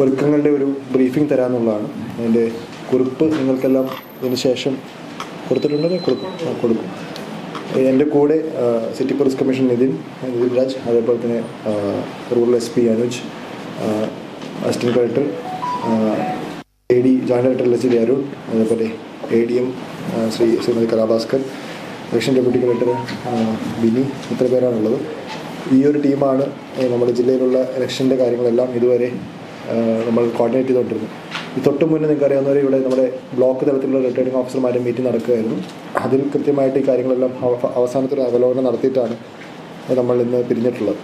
ഒരുക്കങ്ങളുടെ ഒരു ബ്രീഫിംഗ് തരാമെന്നുള്ളതാണ് അതിന്റെ കുറിപ്പ് നിങ്ങൾക്കെല്ലാം ഇതിന് ശേഷം കൊടുത്തിട്ടുണ്ടെങ്കിൽ കൊടുക്കും. കൊടുക്കും. എന്റെ കൂടെ city police commission Nithin Nithin Raj അതേപോലെ തന്നെ rural S P Anuj assistant collector A D joint S D Arun അതേപോലെ A D M Shri Shrimati Kalabhaskar election deputy collector Bini ഇത്ര പേരാണുള്ളത്. ഈ ഒരു ടീമാണ് നമ്മുടെ ജില്ലയിലുള്ള ഇലക്ഷന്റെ കാര്യങ്ങളെല്ലാം ഇതുവരെ നമ്മൾ കോർഡിനേറ്റ് ചെയ്തുകൊണ്ടിരുന്നു. ഈ തൊട്ട് മുന്നേ നിങ്ങൾക്ക് അറിയാവുന്നവരെ ഇവിടെ നമ്മുടെ ബ്ലോക്ക് തലത്തിലുള്ള റിട്ടേണിംഗ് ഓഫീസർമാരെ മീറ്റിംഗ് നടക്കുകയായിരുന്നു. അതിൽ കൃത്യമായിട്ട് ഈ കാര്യങ്ങളെല്ലാം അവ- അവസാനത്തെ ഒരു അവലോകനം നടത്തിയിട്ടാണ് നമ്മൾ ഇന്ന് പിരിഞ്ഞിട്ടുള്ളത്.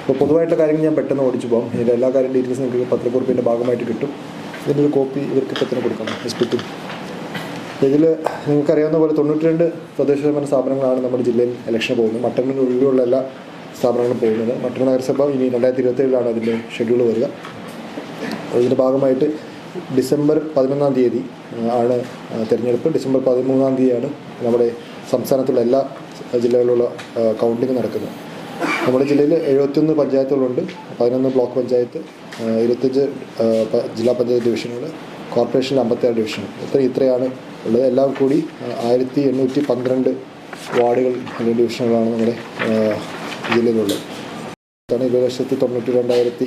അപ്പോൾ പൊതുവായിട്ടുള്ള കാര്യങ്ങൾ ഞാൻ പെട്ടെന്ന് ഓടിച്ചു പോകാം ഇതിന്റെ എല്ലാ കാര്യം ഡീറ്റെയിൽസ് നിങ്ങൾക്ക് പത്രക്കുറിപ്പിന്റെ ഭാഗമായിട്ട് കിട്ടും. ഇതിന്റെ ഒരു കോപ്പി ഇവർക്ക് പെട്ടെന്ന് കൊടുക്കണം എസ് പിക്കും ഇതിൽ നിങ്ങൾക്കറിയാവുന്ന പോലെ തൊണ്ണൂറ്റി രണ്ട് തദ്ദേശ സ്വയംഭരണ സ്ഥാപനങ്ങളാണ് നമ്മുടെ ജില്ലയിൽ ഇലക്ഷൻ പോകുന്നത്. മട്ടന്നൂർ ഒഴികെയുള്ള എല്ലാ സ്ഥാപനങ്ങളും പോകുന്നത്. മട്ടന്നൂർ നഗരസഭ ഇനി രണ്ടായിരത്തി ഇരുപത്തേഴിലാണ് അതിന്റെ ഷെഡ്യൂൾ വരിക. ഇതിന്റെ ഭാഗമായിട്ട് ഡിസംബർ പതിനൊന്നാം തീയതി ആണ് തിരഞ്ഞെടുപ്പ്. ഡിസംബർ പതിമൂന്നാം തീയതിയാണ് നമ്മുടെ സംസ്ഥാനത്തുള്ള എല്ലാ ജില്ലകളിലുള്ള കൗണ്ടിങ് നടക്കുന്നത്. നമ്മുടെ ജില്ലയിൽ എഴുപത്തിയൊന്ന് പഞ്ചായത്തുകളുണ്ട്. പതിനൊന്ന് ബ്ലോക്ക് പഞ്ചായത്ത് ഇരുപത്തഞ്ച് ജില്ലാ പഞ്ചായത്ത് ഡിവിഷനുകൾ കോർപ്പറേഷനിൽ അമ്പത്തിയാറ് ഡിവിഷൻ ഇത്ര ഇത്രയാണ് ഉള്ളത്. എല്ലാം കൂടി ആയിരത്തി എണ്ണൂറ്റി പന്ത്രണ്ട് വാർഡുകൾ അല്ലെങ്കിൽ ഡിവിഷനുകളാണ് നമ്മുടെ ജില്ലയിലുള്ളത്. ഇരുപത് ലക്ഷത്തി തൊണ്ണൂറ്റി രണ്ടായിരത്തി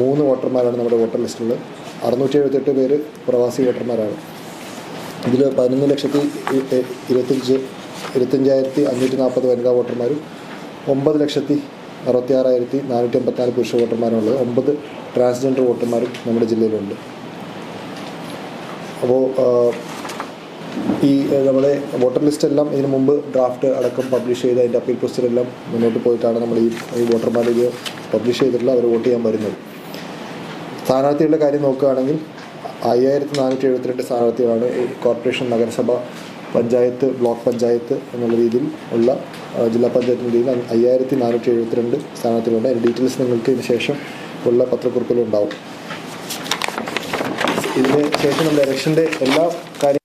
മൂന്ന് വോട്ടർമാരാണ് നമ്മുടെ വോട്ടർ ലിസ്റ്റിലുള്ളത്. അറുന്നൂറ്റി എഴുപത്തെട്ട് പേര് പ്രവാസി വോട്ടർമാരാണ്. ഇതിൽ പതിനൊന്ന് ലക്ഷത്തി ഇരുപത്തഞ്ച് ഇരുപത്തഞ്ചായിരത്തി അഞ്ഞൂറ്റി നാൽപ്പത് വനിതാ വോട്ടർമാരും ഒമ്പത് ലക്ഷത്തി അറുപത്തി ആറായിരത്തി നാനൂറ്റി അമ്പത്തിനാല് പുരുഷ വോട്ടർമാരുള്ളത് ഒമ്പത് ട്രാൻസ്ജെൻഡർ വോട്ടർമാരും നമ്മുടെ ജില്ലയിലുണ്ട്. അപ്പോൾ ഈ നമ്മുടെ വോട്ടർ ലിസ്റ്റ് എല്ലാം ഇതിനു മുമ്പ് ഡ്രാഫ്റ്റ് അടക്കം പബ്ലിഷ് ചെയ്ത് അതിന്റെ അപ്പീൽ പ്രൊസീജിയർ എല്ലാം മുന്നോട്ട് പോയിട്ടാണ് നമ്മൾ ഈ വോട്ടർമാർ പബ്ലിഷ് ചെയ്തിട്ടുള്ള അവർ വോട്ട് ചെയ്യാൻ വരുന്നത്. സ്ഥാനാർത്ഥികളുടെ കാര്യം നോക്കുകയാണെങ്കിൽ അയ്യായിരത്തി നാനൂറ്റി എഴുപത്തിരണ്ട് സ്ഥാനാർത്ഥികളാണ് കോർപ്പറേഷൻ നഗരസഭ പഞ്ചായത്ത് ബ്ലോക്ക് പഞ്ചായത്ത് എന്നുള്ള രീതിയിൽ ഉള്ള ജില്ലാ പഞ്ചായത്തിന്റെ രീതിയിൽ അയ്യായിരത്തി നാനൂറ്റി എഴുപത്തിരണ്ട് സ്ഥാനാർത്ഥികളുണ്ട്. അതിന്റെ ഡീറ്റെയിൽസ് നിങ്ങൾക്ക് ഇതിന് ശേഷം ഉള്ള പത്രക്കുറിപ്പിലുണ്ടാവും ഇതിന് ശേഷം നമ്മുടെ ഇലക്ഷന്റെ എല്ലാ കാര്യങ്ങൾ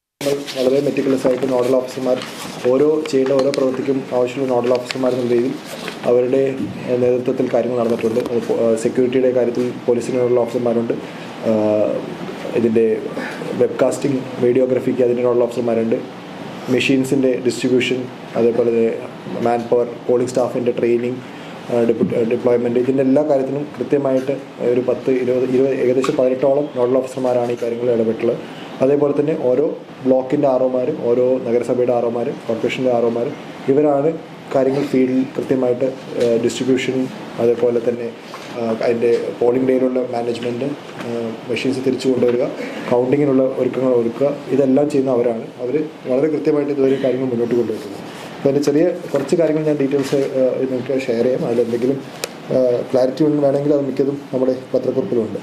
വളരെ മെറ്റിക്കുലസ് ആയിട്ട് നോഡൽ ഓഫീസർമാർ ഓരോ ചെയ്യേണ്ട ഓരോ പ്രവൃത്തിക്കും ആവശ്യമുള്ള നോഡൽ ഓഫീസർമാർ എന്ന രീതിയിൽ അവരുടെ നേതൃത്വത്തിൽ കാര്യങ്ങൾ നടന്നിട്ടുണ്ട്. സെക്യൂരിറ്റിയുടെ കാര്യത്തിൽ പോലീസിനുള്ള ഓഫീസർമാരുണ്ട് ആഹ്, ഇതിന്റെ വെബ്കാസ്റ്റിംഗ് വീഡിയോഗ്രഫിക്ക് അതിന്റെ നോഡൽ ഓഫീസർമാരുണ്ട് മെഷീൻസിന്റെ ഡിസ്ട്രിബ്യൂഷൻ അതേപോലെ മാൻ പവർ പോളിംഗ് സ്റ്റാഫിന്റെ ട്രെയിനിങ് ഡിപ്ലോയ്മെന്റ് ഇതിന്റെ എല്ലാ കാര്യത്തിനും കൃത്യമായിട്ട് ഒരു പത്ത് ഇരുപത് ഇരുപത് ഏകദേശം പതിനെട്ടോളം നോഡൽ ഓഫീസർമാരാണ് ഈ കാര്യങ്ങളിൽ ഇടപെട്ടുള്ളത്. അതേപോലെ തന്നെ ഓരോ ബ്ലോക്കിന്റെ ആറോമാരും ഓരോ നഗരസഭയുടെ ആറോമാരും കോർപ്പറേഷന്റെ ആറോമാരും ഇവരാണ് കാര്യങ്ങൾ ഫീൽഡിൽ കൃത്യമായിട്ട് ഡിസ്ട്രിബ്യൂഷൻ അതേപോലെ തന്നെ അതിന്റെ പോളിംഗ് ഡേയിലുള്ള മാനേജ്മെന്റ് മെഷീൻസ് തിരിച്ചു കൊണ്ടുവരിക കൗണ്ടിങ്ങിനുള്ള ഒരുക്കങ്ങൾ ഒരുക്കുക ഇതെല്ലാം ചെയ്യുന്ന അവരാണ്. അവർ വളരെ കൃത്യമായിട്ട് ഇതുവരെ കാര്യങ്ങൾ മുന്നോട്ട് കൊണ്ടുവരുന്നത് അപ്പോൾ അതിന്റെ ചെറിയ കുറച്ച് കാര്യങ്ങൾ ഞാൻ ഡീറ്റെയിൽസ് നിങ്ങൾക്ക് ഷെയർ ചെയ്യാം. അതിലെന്തെങ്കിലും ക്ലാരിറ്റി വേണമെങ്കിൽ അത് മിക്കതും നമ്മുടെ പത്രക്കുറിപ്പിലുണ്ട്.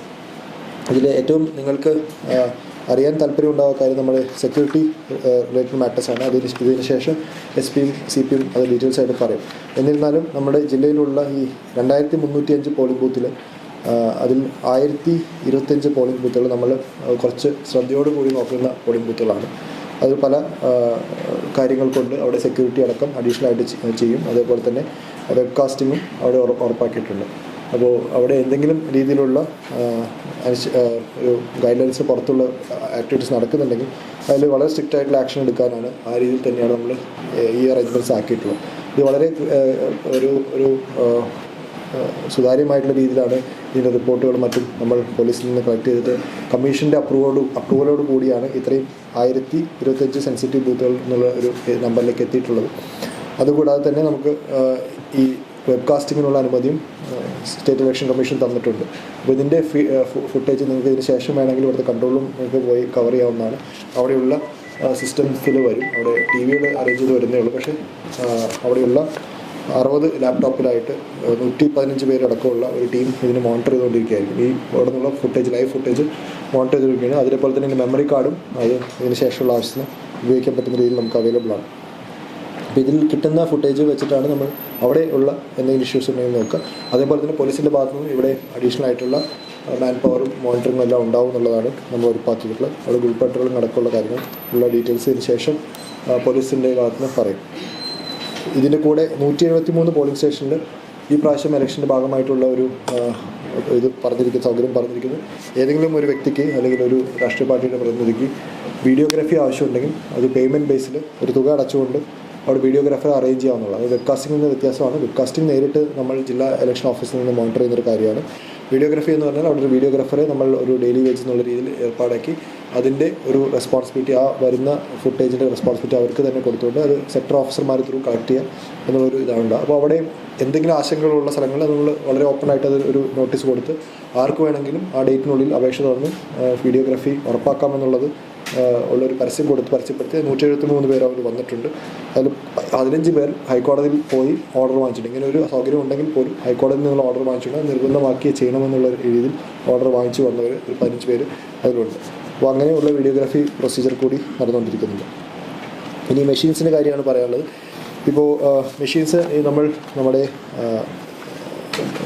അതിൽ ഏറ്റവും നിങ്ങൾക്ക് അറിയാൻ താല്പര്യമുണ്ടാവുക കാര്യം നമ്മുടെ സെക്യൂരിറ്റി റിലേറ്റഡ് മാറ്റേഴ്സാണ് അതിന് ഇതിന് ശേഷം എസ് പിയും സി പിയും അത് ഡീറ്റെയിൽസ് ആയിട്ട് പറയും. എന്നിരുന്നാലും നമ്മുടെ ജില്ലയിലുള്ള ഈ രണ്ടായിരത്തി മുന്നൂറ്റി അഞ്ച് പോളിംഗ് ബൂത്തിൽ അതിൽ ആയിരത്തി ഇരുപത്തഞ്ച് പോളിംഗ് ബൂത്തുകൾ നമ്മൾ കുറച്ച് ശ്രദ്ധയോടുകൂടി നോക്കുന്ന പോളിംഗ് ബൂത്തുകളാണ് അത് പല കാര്യങ്ങൾ കൊണ്ട് അവിടെ സെക്യൂരിറ്റി അടക്കം അഡീഷണൽ ആയിട്ട് ചെയ്യും. അതേപോലെ തന്നെ വെബ്കാസ്റ്റിങ്ങും അവിടെ ഉറ- ഉറപ്പാക്കിയിട്ടുണ്ട്. അപ്പോൾ അവിടെ എന്തെങ്കിലും രീതിയിലുള്ള ഗൈഡ് ലൈൻസ് പുറത്തുള്ള ആക്ടിവിറ്റീസ് നടക്കുന്നുണ്ടെങ്കിൽ അതിൽ വളരെ സ്ട്രിക്റ്റ് ആയിട്ടുള്ള ആക്ഷൻ എടുക്കാനാണ് ആ രീതിയിൽ തന്നെയാണ് നമ്മൾ ഈ അറേഞ്ച്മെന്റ്സ് ആക്കിയിട്ടുള്ളത്. ഇത് വളരെ ഒരു ഒരു സുതാര്യമായിട്ടുള്ള രീതിയിലാണ് ഇതിന്റെ റിപ്പോർട്ടുകളും മറ്റും നമ്മൾ പോലീസിൽ നിന്ന് കളക്ട് ചെയ്തിട്ട് കമ്മീഷന്റെ അപ്രൂവോട് അപ്രൂവലോട് കൂടിയാണ് ഇത്രയും ആയിരത്തി ഇരുപത്തഞ്ച് സെൻസിറ്റീവ് ബൂത്തുകൾ എന്നുള്ള ഒരു നമ്പറിലേക്ക് എത്തിയിട്ടുള്ളത്. അതുകൂടാതെ തന്നെ നമുക്ക് ഈ വെബ്കാസ്റ്റിങ്ങിനുള്ള അനുമതിയും സ്റ്റേറ്റ് ഇലക്ഷൻ കമ്മീഷൻ തന്നിട്ടുണ്ട്. അപ്പോൾ ഇതിന്റെ ഫുട്ടേജ് നിങ്ങൾക്ക് ഇതിന് ശേഷം വേണമെങ്കിൽ ഇവിടുത്തെ കൺട്രോളും നിങ്ങൾക്ക് പോയി കവർ ചെയ്യാവുന്നതാണ്. അവിടെയുള്ള സിസ്റ്റംസിൽ വരും. അവിടെ ടി വിയിൽ അറേഞ്ച് ചെയ്ത് വരുന്നേ ഉള്ളൂ. പക്ഷേ അവിടെയുള്ള അറുപത് ലാപ്ടോപ്പിലായിട്ട് നൂറ്റി പതിനഞ്ച് പേരടക്കമുള്ള ഒരു ടീം ഇതിന് മോണിറ്റർ ചെയ്തുകൊണ്ടിരിക്കുകയായിരിക്കും. ഈ അവിടെ നിന്നുള്ള ഫുട്ടേജ് ലൈവ് ഫുട്ടേജ് മോണിറ്റർ ചെയ്തിരിക്കുകയാണ് അതേപോലെ തന്നെ മെമ്മറി കാർഡും അത് ഇതിന് ശേഷമുള്ള ആവശ്യത്തിന് ഉപയോഗിക്കാൻ പറ്റുന്ന രീതിയിൽ നമുക്ക് അവൈലബിൾ ആണ്. അപ്പോൾ ഇതിൽ കിട്ടുന്ന ഫുട്ടേജ് വെച്ചിട്ടാണ് നമ്മൾ അവിടെ ഉള്ള എന്തെങ്കിലും ഇഷ്യൂസ് ഉണ്ടെങ്കിൽ നോക്കുക. അതേപോലെ തന്നെ പോലീസിന്റെ ഭാഗത്തു നിന്നും ഇവിടെ അഡീഷണൽ ആയിട്ടുള്ള മാൻ പവറും മോണിറ്ററിങ്ങും എല്ലാം ഉണ്ടാവും എന്നുള്ളതാണ് നമ്മൾ ഉറപ്പാക്കിയിട്ടുള്ളത്. അവിടെ ഗുൾ നടക്കുള്ള കാര്യങ്ങൾ ഉള്ള ഡീറ്റെയിൽസ് ഇതിന് ശേഷം പോലീസിന്റെ ഭാഗത്ത് നിന്ന് പറയും. ഇതിന്റെ കൂടെ നൂറ്റി എഴുപത്തി മൂന്ന് പോളിംഗ് സ്റ്റേഷനിൽ ഈ പ്രാവശ്യം ഇലക്ഷന്റെ ഭാഗമായിട്ടുള്ള ഒരു ഇത് പറഞ്ഞിരിക്കുന്ന സൗകര്യം പറഞ്ഞിരിക്കുന്നത് ഏതെങ്കിലും ഒരു വ്യക്തിക്ക് അല്ലെങ്കിൽ ഒരു രാഷ്ട്രീയ പാർട്ടിയുടെ പ്രതിനിധിക്ക് വീഡിയോഗ്രാഫി ആവശ്യമുണ്ടെങ്കിൽ അത് പേയ്മെന്റ് ബേസിൽ ഒരു തുക അടച്ചുകൊണ്ട് അവിടെ വീഡിയോഗ്രാഫർ അറേഞ്ച് ചെയ്യാവുന്നതാണ്. വെബ്കാസ്റ്റിംഗിൽ നിന്ന് വ്യത്യാസമാണ്. വെബ്കാസ്റ്റിംഗ് നേരിട്ട് നമ്മൾ ജില്ലാ ഇലക്ഷൻ ഓഫീസിൽ നിന്ന് മോണിറ്റർ ചെയ്യുന്നൊരു കാര്യമാണ്. വീഡിയോഗ്രാഫി എന്ന് പറഞ്ഞാൽ അവിടെ ഒരു വീഡിയോഗ്രാഫറെ നമ്മൾ ഒരു ഡെയിലി വേജ് എന്നുള്ള രീതിയിൽ ഏർപ്പാടാക്കി അതിന്റെ ഒരു റെസ്പോൺസിബിലിറ്റി ആ വരുന്ന ഫുട്ടേജിന്റെ റെസ്പോൺസിബിലിറ്റി അവർക്ക് തന്നെ കൊടുത്തുകൊണ്ട് അത് സെക്ടർ ഓഫീസർമാർ ത്രൂ കളക്ട് ചെയ്യുക എന്നുള്ളൊരു ഇതാണുണ്ട് അപ്പോൾ അവിടെ എന്തെങ്കിലും ആശങ്കകളുള്ള സ്ഥലങ്ങൾ നമ്മൾ വളരെ ഓപ്പൺ ആയിട്ട് അത് ഒരു നോട്ടീസ് കൊടുത്ത് ആർക്ക് വേണമെങ്കിലും ആ ഡേറ്റിനുള്ളിൽ അപേക്ഷ തന്ന് വീഡിയോഗ്രാഫി ഉറപ്പാക്കാമെന്നുള്ളത് ഉള്ളൊരു പരസ്യം കൊടുത്ത് പരസ്യപ്പെടുത്തി നൂറ്റി എഴുപത്തി മൂന്ന് പേർ അവർ വന്നിട്ടുണ്ട്. അതിൽ പതിനഞ്ച് പേർ ഹൈക്കോടതിയിൽ പോയി ഓർഡർ വാങ്ങിച്ചിട്ടുണ്ട്. ഇങ്ങനെ ഒരു സൗകര്യം ഉണ്ടെങ്കിൽ പോലും ഹൈക്കോടതിയിൽ നിന്നുള്ള ഓർഡർ വാങ്ങിച്ചിട്ടുണ്ട്. നിർബന്ധമാക്കി ചെയ്യണമെന്നുള്ള രീതിയിൽ ഓർഡർ വാങ്ങിച്ചു വന്നവർ ഒരു പതിനഞ്ച് പേര് അതിലുണ്ട്. അപ്പോൾ അങ്ങനെയുള്ള വീഡിയോഗ്രാഫി പ്രൊസീജിയർ കൂടി നടന്നുകൊണ്ടിരിക്കുന്നുണ്ട്. ഇനി മെഷീൻസിന്റെ കാര്യമാണ് പറയാനുള്ളത്. ഇപ്പോൾ മെഷീൻസ് നമ്മൾ നമ്മുടെ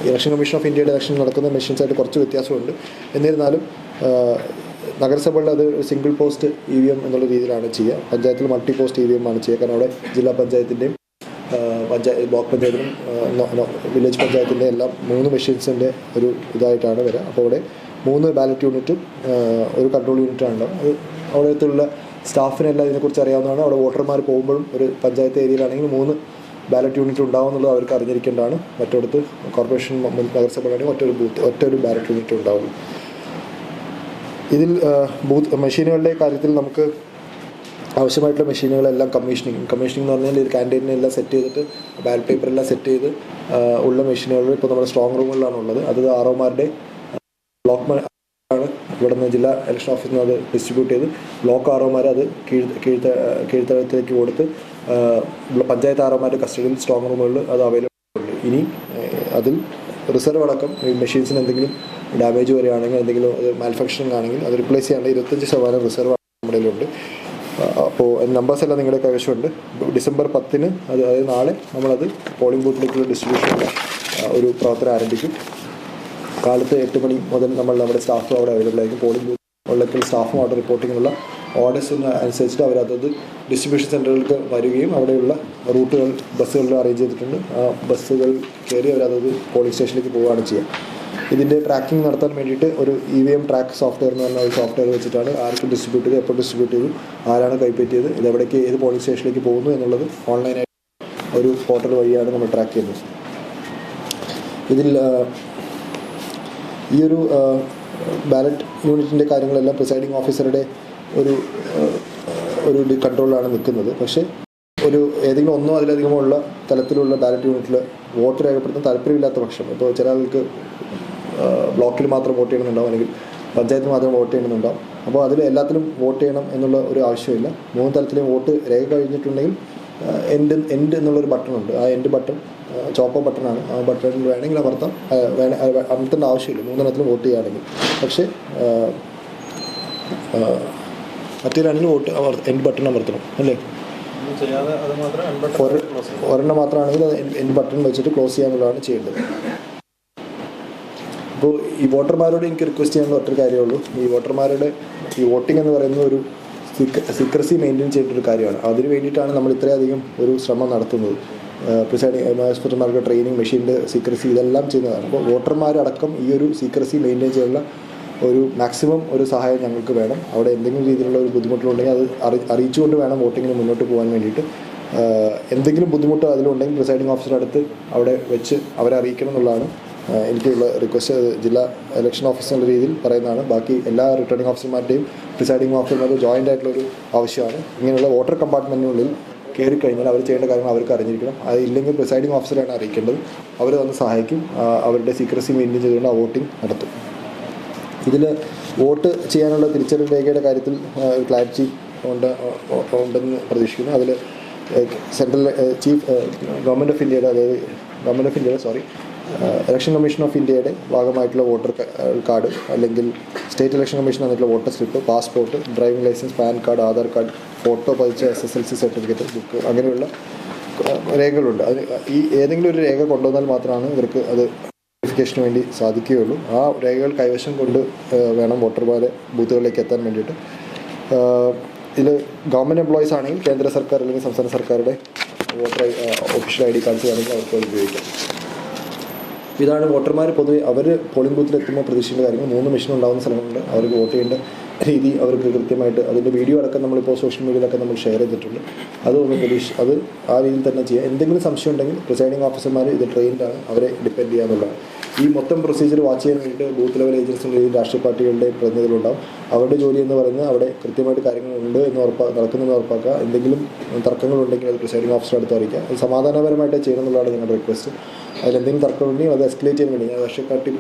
ഇലക്ഷൻ കമ്മീഷൻ ഓഫ് ഇന്ത്യയുടെ ഇലക്ഷൻ നടക്കുന്ന മെഷീൻസായിട്ട് കുറച്ച് വ്യത്യാസമുണ്ട്. എന്നിരുന്നാലും നഗരസഭകളിൽ അത് single post E V M എന്നുള്ള രീതിയിലാണ് ചെയ്യുക. പഞ്ചായത്തിൽ multi post E V M ആണ് ചെയ്യുക. കാരണം അവിടെ ജില്ലാ പഞ്ചായത്തിന്റെയും പഞ്ചായത്ത് ബ്ലോക്ക് പഞ്ചായത്തിനും വില്ലേജ് പഞ്ചായത്തിന്റെ എല്ലാം മൂന്ന് മെഷീൻസിന്റെ ഒരു ഇതായിട്ടാണ് വരിക. അപ്പോൾ അവിടെ മൂന്ന് ബാലറ്റ് യൂണിറ്റും ഒരു കൺട്രോൾ യൂണിറ്റാണ് ഉണ്ടാവും അത് അവിടെ അടുത്തുള്ള സ്റ്റാഫിനെല്ലാം ഇതിനെക്കുറിച്ച് അറിയാവുന്നതാണ്. അവിടെ വോട്ടർമാർ പോകുമ്പോഴും ഒരു പഞ്ചായത്ത് ഏരിയയിലാണെങ്കിൽ മൂന്ന് ബാലറ്റ് യൂണിറ്റ് ഉണ്ടാവും എന്നുള്ളത് അവർക്ക് അറിഞ്ഞിരിക്കേണ്ടതാണ്. മറ്റിടത്ത് കോർപ്പറേഷൻ നഗരസഭയിലാണെങ്കിൽ നഗരസഭകളാണെങ്കിൽ ഒറ്റ ഒരു ബൂത്ത് ഒറ്റ ഒരു ബാലറ്റ് യൂണിറ്റ് ഉണ്ടാവും ഇതിൽ ബൂത്ത് മെഷീനുകളുടെ കാര്യത്തിൽ നമുക്ക് ആവശ്യമായിട്ടുള്ള മെഷീനുകളെല്ലാം കമ്മീഷനിങ് കമ്മീഷനിങ് എന്ന് പറഞ്ഞാൽ ഒരു ക്യാന്റീനെ എല്ലാം സെറ്റ് ചെയ്തിട്ട് ബാലറ്റ് പേപ്പർ എല്ലാം സെറ്റ് ചെയ്ത് ഉള്ള മെഷീനുകൾ ഇപ്പോൾ നമ്മുടെ സ്ട്രോങ് റൂമുകളിലാണ് ഉള്ളത്. അത് ആർ ഒമാരുടെ ബ്ലോക്ക് ആണ്. ഇവിടെ നിന്ന് ജില്ലാ ഇലക്ഷൻ ഓഫീസിൽ നിന്ന് അത് ഡിസ്ട്രിബ്യൂട്ട് ചെയ്ത് ബ്ലോക്ക് ആർ ഒമാർ അത് കീഴ് കീഴ്ത്ത കീഴ്ത്തലത്തിലേക്ക് കൊടുത്ത് പഞ്ചായത്ത് ആർ ഒമാരുടെ കസ്റ്റഡിയിൽ സ്ട്രോങ് റൂമുകളിൽ അത് അവൈലബിൾ ഉണ്ട്. ഇനി അതിൽ റിസർവ് അടക്കം മെഷീൻസിന് എന്തെങ്കിലും ഡാമേജ് വരികയാണെങ്കിൽ എന്തെങ്കിലും അത് മാനുഫാക്ചറിങ് ആണെങ്കിൽ അത് റിപ്ലേസ് ചെയ്യാണ്ട് ഇരുപത്തഞ്ച് ശതമാനം റിസർവ് നമ്മുടെ ഉണ്ട് അപ്പോൾ നമ്പേഴ്സ് എല്ലാം നിങ്ങളുടെ കൈവശമുണ്ട് ഡിസംബർ പത്തിന് അത് അതായത് നാളെ നമ്മളത് പോളിംഗ് ബൂത്തിലേക്കുള്ള ഡിസ്ട്രിബ്യൂഷൻ ഒരു പ്രവർത്തനം ആരംഭിക്കും. കാലത്ത് എട്ട് മണി മുതൽ നമ്മൾ നമ്മുടെ സ്റ്റാഫും അവിടെ അവൈലബിൾ ആയിരിക്കും. പോളിംഗ് ബൂത്ത് ഉള്ളത്തിൽ സ്റ്റാഫും അവിടെ റിപ്പോർട്ടിങ്ങിനുള്ള ഓർഡേഴ്സിന് അനുസരിച്ചിട്ട് അവരതത് ഡിസ്ട്രിബ്യൂഷൻ സെന്ററുകൾക്ക് വരികയും അവിടെയുള്ള റൂട്ടുകൾ ബസ്സുകളിൽ അറേഞ്ച് ചെയ്തിട്ടുണ്ട്. ആ ബസ്സുകൾ കയറി അവരതത് പോളിംഗ് സ്റ്റേഷനിലേക്ക് പോവുകയാണ് ചെയ്യുക. ഇതിന്റെ ട്രാക്കിംഗ് നടത്താൻ വേണ്ടിയിട്ട് ഒരു E V M track software എന്ന് പറഞ്ഞ ഒരു സോഫ്റ്റ്വെയർ വെച്ചിട്ടാണ് ആർക്ക് ഡിസ്ട്രിബ്യൂട്ട് ചെയ്ത് എപ്പോൾ ഡിസ്ട്രിബ്യൂട്ട് ചെയ്തു ആരാണ് കൈപ്പറ്റിയത് ഇത് എവിടേക്ക് ഏത് പോളിംഗ് സ്റ്റേഷനിലേക്ക് പോകുന്നു എന്നുള്ളത് ഓൺലൈനായിട്ട് ഒരു പോർട്ടൽ വഴിയാണ് നമ്മൾ ട്രാക്ക് ചെയ്യുന്നത്. ഇതിൽ ഈ ഒരു ബാലറ്റ് യൂണിറ്റിന്റെ കാര്യങ്ങളെല്ലാം പ്രിസൈഡിംഗ് ഓഫീസറുടെ ഒരു ഒരു കൺട്രോളിലാണ് നിൽക്കുന്നത്. പക്ഷേ ഒരു ഏതെങ്കിലും ഒന്നോ അതിലധികമോ ഉള്ള തലത്തിലുള്ള ബാലറ്റ് യൂണിറ്റിൽ വോട്ട് രേഖപ്പെടുത്താൻ താല്പര്യമില്ലാത്ത പക്ഷം. ഇപ്പോൾ ചില ആൾക്ക് ബ്ലോക്കിൽ മാത്രം വോട്ട് ചെയ്യണമെന്നുണ്ടാവും അല്ലെങ്കിൽ പഞ്ചായത്തിൽ മാത്രം വോട്ട് ചെയ്യണമെന്നുണ്ടാവും. അപ്പോൾ അതിൽ എല്ലാത്തിലും വോട്ട് ചെയ്യണം എന്നുള്ള ഒരു ആവശ്യമില്ല. മൂന്ന് തലത്തിലും വോട്ട് രേഖ കഴിഞ്ഞിട്ടുണ്ടെങ്കിൽ എൻഡ് എൻഡ് എന്നുള്ളൊരു ബട്ടണുണ്ട് ആ എൻഡ് ബട്ടൺ ചോപ്പ ബട്ടണാണ് ആ ബട്ടണിൽ വേണമെങ്കിൽ അമർത്താം. വേണ അമർത്തേണ്ട ആവശ്യമില്ല. മൂന്നെണ്ണത്തിലും വോട്ട് ചെയ്യുകയാണെങ്കിൽ. പക്ഷേ മറ്റേ ആ, വോട്ട് എൻഡ് ബട്ടൺ അമർത്തണം. അല്ലേ? ഒരെണ്ണം മാത്രമാണെങ്കിൽ അത് എൻഡ് ബട്ടൺ വെച്ചിട്ട് ക്ലോസ് ചെയ്യാനുള്ളതാണ് ചെയ്യേണ്ടത്. അപ്പോൾ ഈ വോട്ടർമാരോട് എനിക്ക് റിക്വസ്റ്റ് ചെയ്യാനുള്ള ഒറ്റ കാര്യമേ ഉള്ളൂ. ഈ വോട്ടർമാരുടെ ഈ വോട്ടിംഗ് എന്ന് പറയുന്ന ഒരു സീക്രസി മെയിന്റെയിൻ ചെയ്തിട്ടൊരു കാര്യമാണ്. അതിന് വേണ്ടിയിട്ടാണ് നമ്മൾ ഇത്രയധികം ഒരു ശ്രമം നടത്തുന്നത്. പ്രിസൈഡിങ് ഹോസ്പിറ്റൽമാർക്ക് ട്രെയിനിങ് മെഷീന്റെ സീക്രസി ഇതെല്ലാം ചെയ്യുന്നതാണ്. അപ്പോൾ വോട്ടർമാരടക്കം ഈ ഒരു സീക്രസി മെയിന്റെയിൻ ചെയ്യാനുള്ള ഒരു മാക്സിമം ഒരു സഹായം ഞങ്ങൾക്ക് വേണം. അവിടെ എന്തെങ്കിലും രീതിയിലുള്ള ഒരു ബുദ്ധിമുട്ടുണ്ടെങ്കിൽ അത് അറി അറിയിച്ചുകൊണ്ട് വേണം വോട്ടിങ്ങിന് മുന്നോട്ട് പോകാൻ വേണ്ടിയിട്ട്. എന്തെങ്കിലും ബുദ്ധിമുട്ട് അതിലുണ്ടെങ്കിൽ പ്രിസൈഡിംഗ് ഓഫീസർ അടുത്ത് അവിടെ വെച്ച് അവരെ അറിയിക്കണം എന്നുള്ളതാണ്. എനിക്കുള്ള റിക്വസ്റ്റ്. ജില്ലാ ഇലക്ഷൻ ഓഫീസർ രീതിയിൽ പറയുന്നതാണ്. ബാക്കി എല്ലാ റിട്ടേണിംഗ് ഓഫീസർമാരുടെയും പ്രിസൈഡിംഗ് ഓഫീസർമാരുടെ ജോയിന്റ് ആയിട്ടുള്ളൊരു ആവശ്യമാണ്. ഇങ്ങനെയുള്ള വോട്ടർ കമ്പാർട്ട്മെന്റിനുള്ളിൽ കയറി കഴിഞ്ഞാൽ അവർ ചെയ്യേണ്ട കാര്യങ്ങൾ അവർക്ക് അറിഞ്ഞിരിക്കണം. അത് ഇല്ലെങ്കിൽ പ്രിസൈഡിംഗ് ഓഫീസറാണ് അറിയിക്കേണ്ടത്. അവർ വന്ന് സഹായിക്കും. അവരുടെ സീക്രസി മെയിന്റെയിൻ ചെയ്തുകൊണ്ട് ആ വോട്ടിംഗ് നടത്തും. ഇതിൽ വോട്ട് ചെയ്യാനുള്ള തിരിച്ചറിയൽ രേഖയുടെ കാര്യത്തിൽ ക്ലാരിറ്റി ഉണ്ട് ഉണ്ടെന്ന് പ്രതീക്ഷിക്കുന്നു. അതിൽ സെൻട്രൽ ചീഫ് ഗവൺമെന്റ് ഓഫ് ഇന്ത്യയുടെ അതായത് ഗവൺമെന്റ് ഓഫ് ഇന്ത്യയുടെ സോറി ഇലക്ഷൻ കമ്മീഷൻ ഓഫ് ഇന്ത്യയുടെ ഭാഗമായിട്ടുള്ള വോട്ടർ കാർഡ് അല്ലെങ്കിൽ സ്റ്റേറ്റ് ഇലക്ഷൻ കമ്മീഷൻ തന്നിട്ടുള്ള voter slip passport driving licence pan card Aadhaar card photo പതിച്ച S S L C certificate book അങ്ങനെയുള്ള രേഖകളുണ്ട്. അത് ഈ ഏതെങ്കിലും ഒരു രേഖ കൊണ്ടുവന്നാൽ മാത്രമാണ് ഇവർക്ക് അത് വെരിഫിക്കേഷന് വേണ്ടി സാധിക്കുകയുള്ളൂ. ആ രേഖകൾ കൈവശം കൊണ്ട് വേണം വോട്ടർമാരെ ബൂത്തുകളിലേക്ക് എത്താൻ വേണ്ടിയിട്ട്. ഇതിൽ ഗവൺമെന്റ് എംപ്ലോയീസ് ആണെങ്കിൽ കേന്ദ്ര സർക്കാർ അല്ലെങ്കിൽ സംസ്ഥാന സർക്കാരുടെ voter official I D cards വേണമെങ്കിൽ അവർക്ക് ഉപയോഗിക്കാം. ഇതാണ് വോട്ടർമാർ പൊതുവെ അവർ പോളിംഗ് ബൂത്തിൽ പ്രതീക്ഷിക്കേണ്ട കാര്യങ്ങൾ. മൂന്ന് മെഷീൻ ഉണ്ടാകുന്ന സ്ഥലങ്ങളുണ്ട്. അവർക്ക് വോട്ട് ചെയ്യേണ്ട രീതി അവർക്ക് കൃത്യമായിട്ട് അതിന്റെ വീഡിയോ അടക്കം നമ്മളിപ്പോൾ സോഷ്യൽ മീഡിയയിലൊക്കെ നമ്മൾ ഷെയർ ചെയ്തിട്ടുണ്ട്. അത് ഒന്ന് പ്രതീക്ഷ അത് ആ രീതിയിൽ തന്നെ ചെയ്യുക എന്തെങ്കിലും സംശയം ഉണ്ടെങ്കിൽ പ്രിസൈഡിംഗ് ഓഫീസർമാർ ഇത് ട്രെയിൻഡാണ് അവരെ ഡിപ്പെൻഡ് ചെയ്യാന്നുള്ളതാണ്. ഈ മൊത്തം പ്രൊസീജിയർ വാച്ച് ചെയ്യാൻ വേണ്ടിയിട്ട് ബൂത്ത് ലെവൽ ഏജൻസികളുടെയും രാഷ്ട്രീയ പാർട്ടികളുടെ പ്രതിനിധികളുണ്ടാവും. അവരുടെ ജോലി എന്ന് പറയുന്നത് അവിടെ കൃത്യമായിട്ട് കാര്യങ്ങൾ ഉണ്ട് എന്ന് ഉറപ്പാ നടക്കുന്നെന്ന് ഉറപ്പാക്കുക. എന്തെങ്കിലും തർക്കങ്ങളുണ്ടെങ്കിൽ അത് പ്രിസൈഡിംഗ് ഓഫീസർ അടുത്ത് അറിയിക്കുക. അത് സമാധാനപരമായിട്ട് ചെയ്യണമെന്നുള്ളതാണ് ഞങ്ങളുടെ റിക്വസ്റ്റ് അതിലെന്തെങ്കിലും തർക്കമുണ്ടെങ്കിൽ അത് എസ്കലേറ്റ് ചെയ്യാൻ വേണ്ടി ഞാൻ രാഷ്ട്രീയ പാർട്ടി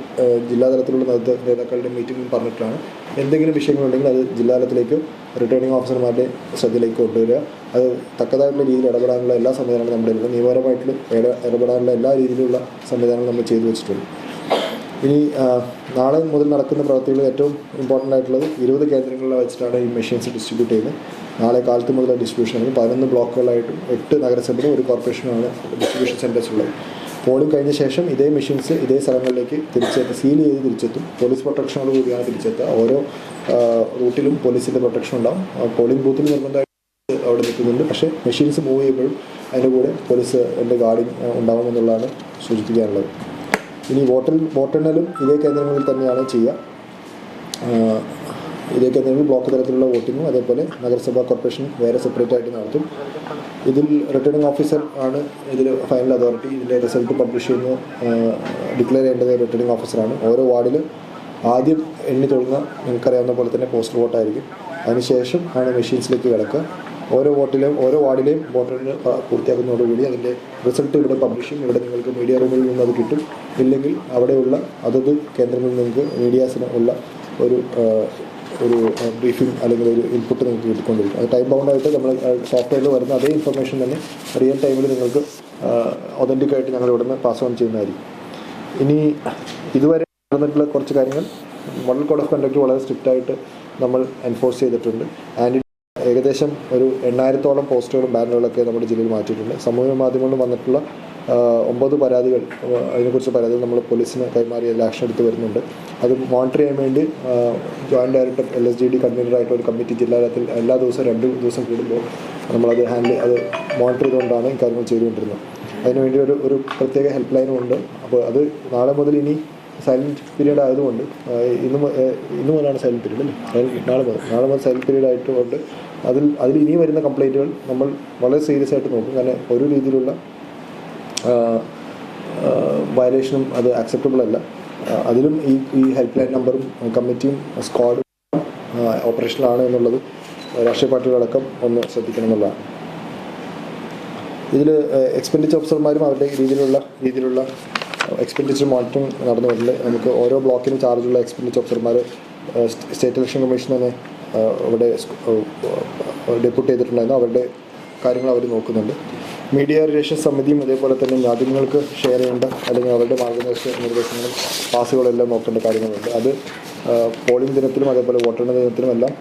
ജില്ലാതലത്തിലുള്ള നേതൃത്വ നേതാക്കളുടെ മീറ്റിംഗിൽ പറഞ്ഞിട്ടാണ്. എന്തെങ്കിലും വിഷയങ്ങളുണ്ടെങ്കിൽ അത് ജില്ലാതലത്തിലേക്കും റിട്ടേണിംഗ് ഓഫീസർമാരുടെ ശ്രദ്ധയിലേക്ക് കൊണ്ടുവരിക. അത് തക്കതായിട്ടുള്ള രീതിയിൽ ഇടപെടാനുള്ള എല്ലാ സംവിധാനങ്ങളും നമ്മുടെ നിയമപരമായിട്ടുള്ള ഇട- ഇടപെടാനുള്ള എല്ലാ രീതിയിലുള്ള സംവിധാനങ്ങളും നമ്മൾ ചെയ്തു വെച്ചിട്ടുണ്ട്. ഇനി നാളെ മുതൽ നടക്കുന്ന പ്രവൃത്തികളിൽ ഏറ്റവും ഇമ്പോർട്ടന്റ് ആയിട്ടുള്ളത് ഇരുപത് കേന്ദ്രങ്ങളിൽ വെച്ചിട്ടാണ് ഈ മെഷീൻസ് ഡിസ്ട്രിബ്യൂട്ട് ചെയ്യുന്നത്. നാളെ കാലത്ത് മുതൽ ഡിസ്ട്രിബ്യൂഷൻ ഉണ്ട് പതിനൊന്ന് ബ്ലോക്കുകളായിട്ടും എട്ട് നഗരസഭയിലും ഒരു കോർപ്പറേഷനുമാണ് ഡിസ്ട്രിബ്യൂഷൻ സെന്റേഴ്സ് ഉള്ളത്. പോളിംഗ് കഴിഞ്ഞ ശേഷം ഇതേ മെഷീൻസ് ഇതേ സ്ഥലങ്ങളിലേക്ക് തിരിച്ചെത്തും. സീൽ ചെയ്ത് തിരിച്ചെത്തും. പോലീസ് പ്രൊട്ടക്ഷനോട് കൂടിയാണ് തിരിച്ചെത്തുക. ഓരോ റൂട്ടിലും പോലീസിന്റെ പ്രൊട്ടക്ഷൻ ഉണ്ടാവും. പോളിംഗ് ബൂത്തിൽ നിർബന്ധമായിട്ട് അവിടെ നിൽക്കുന്നുണ്ട്. പക്ഷേ മെഷീൻസ് മൂവ് ചെയ്യുമ്പോഴും അതിന്റെ കൂടെ പോലീസ് എന്റെ ഗാർഡിങ് ഉണ്ടാകുമെന്നുള്ളതാണ് സൂചിപ്പിക്കാനുള്ളത്. ഇനി വോട്ടൽ വോട്ടെണ്ണലും ഇതേ കേന്ദ്രങ്ങളിൽ തന്നെയാണ് ചെയ്യുക. ഇതേ കേന്ദ്രങ്ങളിൽ ബ്ലോക്ക് തലത്തിലുള്ള വോട്ടിങ്ങും അതേപോലെ നഗരസഭാ കോർപ്പറേഷൻ വേറെ സെപ്പറേറ്റ് ആയിട്ട് നടത്തും. ഇതിൽ റിട്ടേണിംഗ് ഓഫീസർ ആണ് ഇതിൽ ഫൈനൽ അതോറിറ്റി ഇതിന്റെ റിസൾട്ട് പബ്ലിഷ് ചെയ്യുന്ന. ഡിക്ലെയർ ചെയ്യേണ്ടത് റിട്ടേണിംഗ് ഓഫീസറാണ് ഓരോ വാർഡിൽ ആദ്യം എണ്ണി തുടങ്ങുക നിങ്ങൾക്കറിയാവുന്ന പോലെ തന്നെ പോസ്റ്റൽ വോട്ടായിരിക്കും അതിനുശേഷം ആണ് മെഷീൻസിലേക്ക് കിടക്കുക. ഓരോ വോട്ടിലെയും ഓരോ വാർഡിലെയും വോട്ടറിന് പൂർത്തിയാക്കുന്നതോടുകൂടി അതിന്റെ റിസൾട്ട് ഇവിടെ പബ്ലിഷ് ചെയ്യും. ഇവിടെ നിങ്ങൾക്ക് മീഡിയ റൂമിൽ നിന്ന് അത് കിട്ടും. ഇല്ലെങ്കിൽ അവിടെയുള്ള അതത് കേന്ദ്രങ്ങളിൽ നിങ്ങൾക്ക് മീഡിയാസിന് ഉള്ള ഒരു ഒരു ബ്രീഫിംഗ് അല്ലെങ്കിൽ ഒരു ഇൻപുട്ട് നിങ്ങൾക്ക് കിട്ടിക്കൊണ്ടിരിക്കും. അത് ടൈം ബൗണ്ടായിട്ട് നമ്മൾ സോഫ്റ്റ്വെയറിൽ വരുന്ന അതേ ഇൻഫർമേഷൻ തന്നെ റിയൽ ടൈമിൽ നിങ്ങൾക്ക് ഒതന്റിക്കായിട്ട് ഞങ്ങൾ ഇവിടുന്ന് പാസ് ഓൺ ചെയ്യുന്നതായിരിക്കും. ഇനി ഇതുവരെ നടന്നിട്ടുള്ള കുറച്ച് കാര്യങ്ങൾ മോഡൽ കോഡ് ഓഫ് കണ്ടക്ട് വളരെ സ്ട്രിക്റ്റായിട്ട് നമ്മൾ എൻഫോഴ്സ് ചെയ്തിട്ടുണ്ട്. ആൻഡ് ഏകദേശം ഒരു എണ്ണായിരത്തോളം പോസ്റ്ററുകളും ബാനറുകളൊക്കെ നമ്മുടെ ജില്ലയിൽ മാറ്റിയിട്ടുണ്ട്. സമൂഹ മാധ്യമങ്ങളിൽ വന്നിട്ടുള്ള ഒമ്പത് പരാതികൾ അതിനെക്കുറിച്ച് പരാതികൾ നമ്മൾ പോലീസിന് കൈമാറി അതിൽ ആക്ഷൻ എടുത്ത് വരുന്നുണ്ട്. അത് മോണിറ്റർ ചെയ്യാൻ വേണ്ടി joint director L S G D കൺവീനറായിട്ട് ഒരു കമ്മിറ്റി ജില്ലാതലത്തിൽ എല്ലാ ദിവസവും രണ്ട് ദിവസം കൂടുമ്പോൾ നമ്മളത് ഹാൻഡിൽ അത് മോണിറ്റർ ചെയ്തുകൊണ്ടാണ് കാര്യങ്ങൾ ചെയ്തുകൊണ്ടിരുന്നത്. അതിനുവേണ്ടി ഒരു ഒരു പ്രത്യേക ഹെൽപ്പ് ലൈനും ഉണ്ട്. അപ്പോൾ അത് നാളെ മുതൽ ഇനി സൈലന്റ് പീരീഡ് ആയതുകൊണ്ട് ഇന്ന് ഇന്ന് മുതലാണ് സൈലന്റ് പീരീഡ് അല്ലേ? നാളെ മുതൽ നാളെ മുതൽ സൈലന്റ് പീരീഡ് ആയതുകൊണ്ട് അതിൽ അതിൽ ഇനി വരുന്ന കംപ്ലൈന്റുകൾ നമ്മൾ വളരെ സീരിയസ് ആയിട്ട് നോക്കും. കാരണം ഒരു രീതിയിലുള്ള വയലേഷനും അത് അക്സെപ്റ്റബിൾ അല്ല. അതിലും ഈ ഈ ഹെൽപ്പ് ലൈൻ നമ്പറും കമ്മിറ്റിയും സ്ക്വാഡും ഓപ്പറേഷനിലാണ് എന്നുള്ളത് രാഷ്ട്രീയ പാർട്ടികളടക്കം ഒന്ന് ശ്രദ്ധിക്കണം എന്നുള്ളതാണ്. ഇതിൽ എക്സ്പെൻഡിച്ചർ ഓഫീസർമാരും അവരുടെ രീതിയിലുള്ള രീതിയിലുള്ള എക്സ്പെൻഡിച്ചർ മോണിറ്ററിംഗ് നടന്നു വരുന്നുണ്ട് നമുക്ക് ഓരോ ബ്ലോക്കിനും ചാർജുള്ള എക്സ്പെൻഡിച്ചർ ഓഫീസർമാർ സ്റ്റേറ്റ് ഇലക്ഷൻ കമ്മീഷൻ തന്നെ ആ, ഇവിടെ ഡെപ്യൂട്ട് ചെയ്തിട്ടുണ്ടായിരുന്നു. അവരുടെ കാര്യങ്ങൾ അവർ നോക്കുന്നുണ്ട്. മീഡിയ റിലേഷൻ സമിതിയും അതേപോലെ തന്നെ മാധ്യമങ്ങൾക്ക് ഷെയർ ചെയ്യേണ്ട അല്ലെങ്കിൽ അവരുടെ മാർഗനിർദ്ദേശ നിർദ്ദേശങ്ങളും പാസുകളെല്ലാം നോക്കേണ്ട കാര്യങ്ങളുണ്ട്. അത് പോളിംഗ് ദിനത്തിലും അതേപോലെ വോട്ടെണ്ണ ദിനത്തിലും എല്ലാം